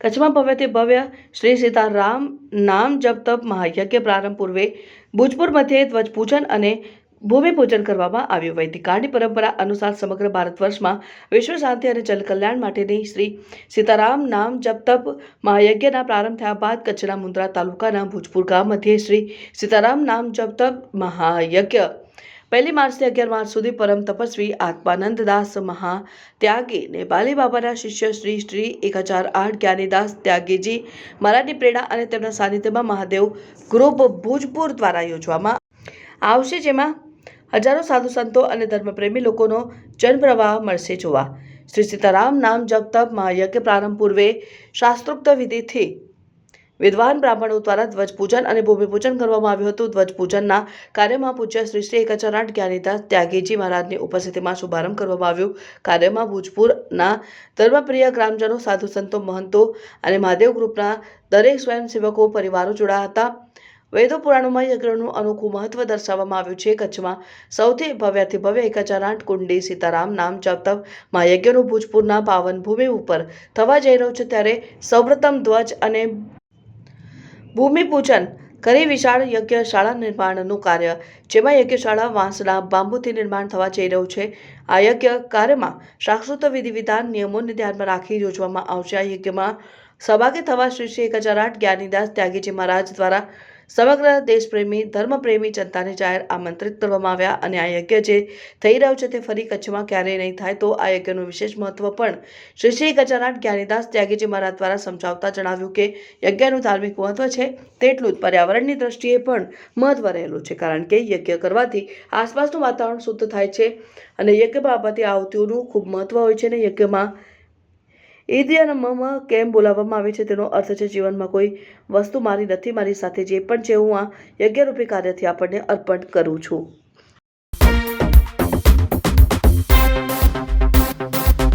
કચ્છમાં ભવ્યથી ભવ્ય શ્રી સીતારામ નામ જપ તપ મહાયજ્ઞ પ્રારંભ પૂર્વે ભુજપુર મધ્યે ધ્વજપૂજન અને ભૂમિપૂજન કરવામાં આવ્યું. વૈદિક કાળની પરંપરા અનુસાર સમગ્ર ભારત વર્ષમાં વિશ્વ શાંતિ અને જનકલ્યાણ માટેની શ્રી સીતારામ નામ જપતપ મહાયજ્ઞના પ્રારંભ થયા બાદ કચ્છના મુન્દ્રા તાલુકાના ભુજપુર ગામ મધ્યે શ્રી સીતારામ નામ જપતપ મહાયજ્ઞ પહેલી માર્ચથી અગિયાર માર્ચ સુધી પરમ તપસ્વી આત્માનંદ દાસ મહાત્યાગી નેપાલી બાબાના શિષ્ય શ્રી શ્રી એક હજાર આઠ જ્ઞાનીદાસ ત્યાગીજી મરાઠી પ્રેરણા અને તેમના સાનિધ્યમાં મહાદેવ ગ્રુપ ભુજપુર દ્વારા યોજવામાં આવશે, જેમાં હજારો સાધુ સંતો અને ધર્મપ્રેમી લોકોનો જનપ્રવાહ મળશે જોવા. શ્રી સીતારામ નામ જપ તપ મહાયજ્ઞ પ્રારંભ પૂર્વે શાસ્ત્રોક્ત વિધિથી વિદ્વાન બ્રાહ્મણો દ્વારા ધ્વજપૂજન અને ભૂમિપૂજન કરવામાં આવ્યું હતું. ધ્વજપૂજનના કાર્યમાં પૂજ્ય શ્રી શ્રી એક જ્ઞાનીતા ત્યાગીજી મહારાજની ઉપસ્થિતિમાં શુભારંભ કરવામાં આવ્યું. કાર્યમાં ભુજપુરના ધર્મપ્રિય ગ્રામજનો, સાધુ સંતો, મહંતો અને મહાદેવ ગ્રુપના દરેક સ્વયંસેવકો, પરિવારો જોડાયા હતા. વેદો પુરાણોમાં યજ્ઞનું અનોખું મહત્વ દર્શાવવામાં આવ્યું છે. કચ્છમાં સૌથી ભવ્યથી ભવ્ય એક હજાર આઠ કુંડી, સીતારામ, નામ જપ તપ મહાયજ્ઞનું ભુજપુરના પાવન ભૂમિ ઉપર થવા જઈ રહ્યું છે. ત્યારે સૌપ્રથમ ધ્વજ અને ભૂમિપૂજન કરી વિશાળ યજ્ઞશાળા નિર્માણનું કાર્ય, જેમાં યજ્ઞશાળા વાંસના બાંબુથી નિર્માણ થવા જઈ રહ્યું છે. આ યજ્ઞ કાર્યમાં શાસ્ત્રોક્ત વિધિ વિધાન નિયમોને ધ્યાનમાં રાખી યોજવામાં આવશે. આ યજ્ઞમાં સહભાગી થવા શ્રી શ્રી એક હજાર આઠ જ્ઞાનીદાસ ત્યાગીજી મહારાજ દ્વારા સમગ્ર દેશપ્રેમી, ધર્મપ્રેમી જનતાને જાહેર આમંત્રિત કરવામાં આવ્યા અને આ યજ્ઞ જે થઈ રહ્યો છે તે ફરી કચ્છમાં ક્યારેય નહીં થાય તો આ યજ્ઞનું વિશેષ મહત્વ પણ શ્રી શ્રી ગજાનાથ જ્ઞાનીદાસ ત્યાગીજી મહારાજ દ્વારા સમજાવતા જણાવ્યું કે યજ્ઞનું ધાર્મિક મહત્વ છે તેટલું જ પર્યાવરણની દ્રષ્ટિએ પણ મહત્વ રહેલું છે કારણ કે યજ્ઞ કરવાથી આસપાસનું વાતાવરણ શુદ્ધ થાય છે અને યજ્ઞ બાબતે આવતીઓનું ખૂબ મહત્વ હોય છે અને યજ્ઞમાં ઈદ કેમ બોલાવવામાં આવે છે તેનો અર્થ છે જીવનમાં કોઈ વસ્તુ મારી નથી, મારી સાથે જે પણ છે, હું આ યજ્ઞરૂપી કાર્યથી આપણને અર્પણ કરું છું.